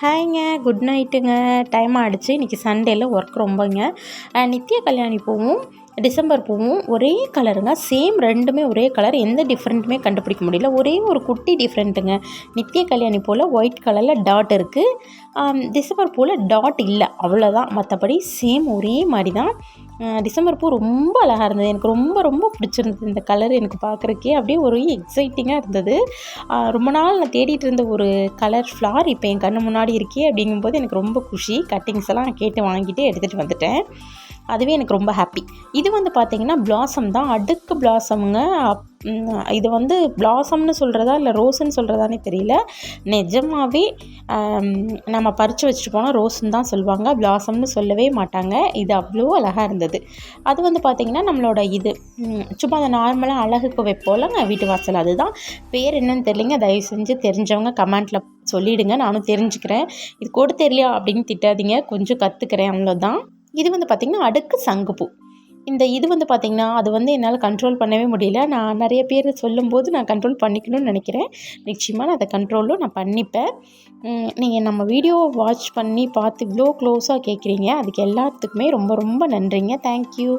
ஹாய்ங்க good நைட்டுங்க. Time ஆகிடுச்சு இன்றைக்கி சண்டேயில் work ரொம்பங்க. நித்திய கல்யாணி பூவும் டிசம்பர் பூவும் ஒரே கலருங்க சேம் ரெண்டுமே ஒரே கலர் எந்த டிஃப்ரெண்ட்டுமே கண்டுபிடிக்க முடியல. ஒரே ஒரு குட்டி டிஃப்ரெண்ட்டுங்க நித்திய கல்யாணி போல் ஒயிட் கலரில் டாட் இருக்குது டிசம்பர் பூவில் டாட் இல்லை. அவ்வளோதான் மற்றபடி சேம் ஒரே மாதிரி தான் டிசம்பர் பூ ரொம்ப அழகாக இருந்தது. எனக்கு ரொம்ப ரொம்ப பிடிச்சிருந்தது இந்த கலர் எனக்கு பார்க்குறக்கே அப்படியே ஒரு எக்ஸைட்டிங்காக இருந்தது. ரொம்ப நாள் நான் தேடிட்டு இருந்த ஒரு கலர் ஃப்ளார் இப்போ என் கண்ணு முன்னாடி இருக்கே அப்படிங்கும்போது எனக்கு ரொம்ப குஷி. கட்டிங்ஸ் எல்லாம் கேட்டு வாங்கிட்டு எடுத்துகிட்டு வந்துட்டேன். அதுவே எனக்கு ரொம்ப ஹாப்பி இது வந்து பார்த்திங்கன்னா பிளாசம் தான். அடுக்கு பிளாசமுங்க இது வந்து பிளாசம்னு சொல்கிறதா இல்லை ரோஸுன்னு சொல்கிறதானே தெரியல. நிஜமாகவே நம்ம பறித்து வச்சுட்டு போனால் ரோஸுன்னு தான் சொல்லுவாங்க. பிளாசம்னு சொல்லவே மாட்டாங்க. இது அவ்வளோ அழகாக இருந்தது. அது வந்து பார்த்திங்கன்னா நம்மளோட இது சும்மா அந்த நார்மலாக அழகுக்கு வைப்போலங்க வீட்டு வாசல் அதுதான். பேர் என்னன்னு தெரியலைங்க. தயவு செஞ்சு தெரிஞ்சவங்க கமெண்ட்டில் சொல்லிவிடுங்க நானும் தெரிஞ்சுக்கிறேன். இது கூட தெரியலையா அப்படின்னு திட்டாதீங்க. கொஞ்சம் கற்றுக்கிறேன் அவ்வளோதான் இது வந்து பார்த்திங்கன்னா அடுக்கு சங்குப்பூ இந்த இது வந்து பார்த்திங்கன்னா அது வந்து என்னால் கண்ட்ரோல் பண்ணவே முடியல. நான் நிறைய பேர் சொல்லும்போது நான் கண்ட்ரோல் பண்ணிக்கணும்னு நினைக்கிறேன். நிச்சயமாக நான் அதை கண்ட்ரோலும் நான் பண்ணிப்பேன். நீங்கள் நம்ம வீடியோவை வாட்ச் பண்ணி பார்த்து இவ்வளோ க்ளோஸாக கேட்குறீங்க அதுக்கு எல்லாத்துக்குமே ரொம்ப ரொம்ப நன்றிங்க. தேங்க்யூ